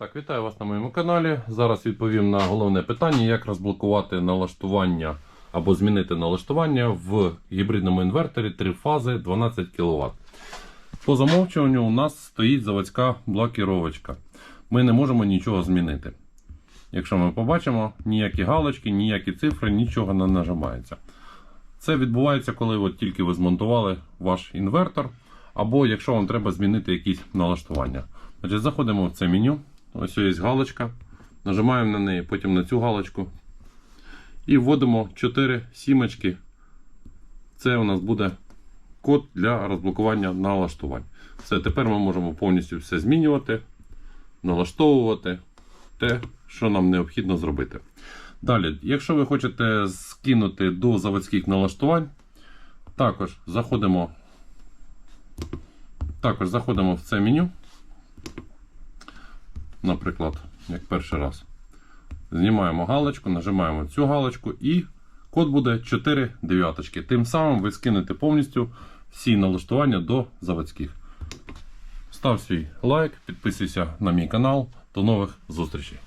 Так, вітаю вас на моєму каналі. Зараз відповім на головне питання, як розблокувати налаштування або змінити налаштування в гібридному інверторі 3 фази 12 кВт. По замовчуванню у нас стоїть заводська блокіровочка. Ми не можемо нічого змінити. Якщо ми побачимо, ніякі галочки, ніякі цифри, нічого не нажимається. Це відбувається, коли от тільки ви змонтували ваш інвертор, або якщо вам треба змінити якісь налаштування. Значить, заходимо в це меню. Ось є галочка. Нажимаємо на неї, потім на цю галочку. І вводимо 4 сімочки. Це у нас буде код для розблокування налаштувань. Все, тепер ми можемо повністю все змінювати, налаштовувати те, що нам необхідно зробити. Далі, якщо ви хочете скинути до заводських налаштувань, також заходимо, також заходимо в це меню. Наприклад, як перший раз. Знімаємо галочку, нажимаємо цю галочку і код буде 4 дев'яточки. Тим самим ви скинете повністю всі налаштування до заводських. Став свій лайк, підписуйся на мій канал. До нових зустрічей!